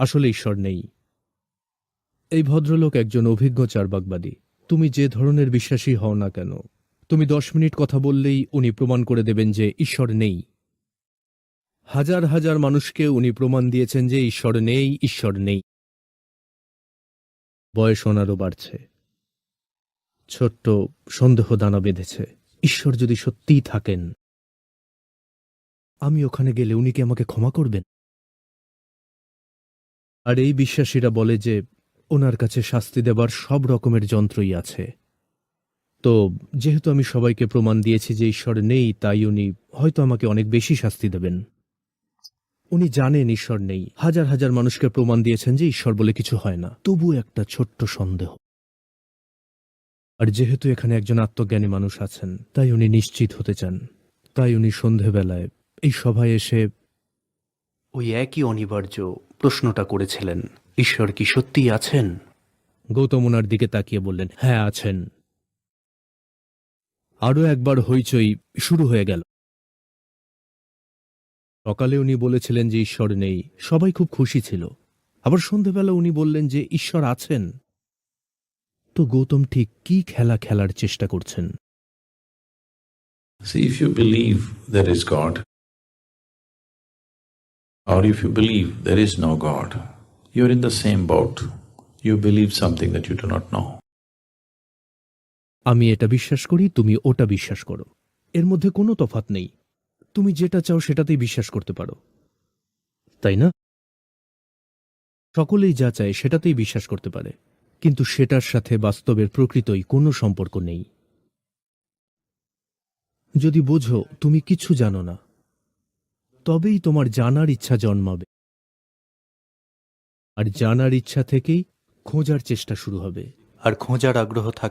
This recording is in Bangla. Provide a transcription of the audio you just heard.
আসলে ঈশ্বর নেই। এই ভদ্রলোক একজন অভিজ্ঞ চারবাকবাদী তুমি যে ধরনের বিশ্বাসী হও না কেন, তুমি দশ মিনিট কথা বললেই উনি প্রমাণ করে দেবেন যে ঈশ্বর নেই। হাজার হাজার মানুষকে উনি প্রমাণ দিয়েছেন যে ঈশ্বর নেই ঈশ্বর নেই। বয়স ওনারও বাড়ছে। ছোট্ট সন্দেহ দানা বেঁধেছে, ঈশ্বর যদি সত্যিই থাকেন, আমি ওখানে গেলে উনি কি আমাকে ক্ষমা করবেন? আর এই বিশ্বাসীরা বলে যে, ওনার কাছে শাস্তি দেবার সব রকমের যন্ত্রই আছে। তো, যেহেতু আমি সবাইকে প্রমাণ দিয়েছি যে ঈশ্বর নেই, তাই উনি হয়তো আমাকে অনেক বেশি শাস্তি দেবেন। উনি জানেন ঈশ্বর নেই। হাজার হাজার মানুষকে প্রমাণ দিয়েছেন যে ঈশ্বর বলে কিছু হয় না। তবু একটা ছোট্ট সন্দেহ। আর যেহেতু এখানে একজন আত্মজ্ঞানী মানুষ আছেন, তাই উনি নিশ্চিত হতে চান। তাই উনি সন্ধেবেলায় এই সভায় এসে ওই একই অনিবার্য প্রশ্নটা করেছিলেন। ঈশ্বর কি সত্যিই আছেন? গৌতম ওনার দিকে তাকিয়ে বললেন হ্যাঁ আছেন। আরও একবার হইচই শুরু হয়ে গেল। সকালে উনি বলেছিলেন যে ঈশ্বর নেই সবাই খুব খুশি ছিল। আবার সন্ধেবেলা উনি বললেন যে ঈশ্বর আছেন। তো গৌতম ঠিক কি খেলা খেলার চেষ্টা করছেন? See, if you believe there is God, or if you believe there is no God, you're in the same boat. You believe something that you do not know. আমি এটা বিশ্বাস করি তুমি ওটা বিশ্বাস করো। এর মধ্যে কোনো তফাত নেই। তুমি যেটা চাও সেটাতেই বিশ্বাস করতে পারো। তাই না? সকলেই যা চায় সেটাতেই বিশ্বাস করতে পারে। কিন্তু সেটার সাথে বাস্তবের প্রকৃতই কোনো সম্পর্ক নেই। যদি বোঝো তুমি কিছু জানো না। তবেই তোমার জানার ইচ্ছা জন্মাবে। আর জানার ইচ্ছা থেকেই খোঁজার চেষ্টা শুরু হবে। আর খোঁজার আগ্রহ থাকলে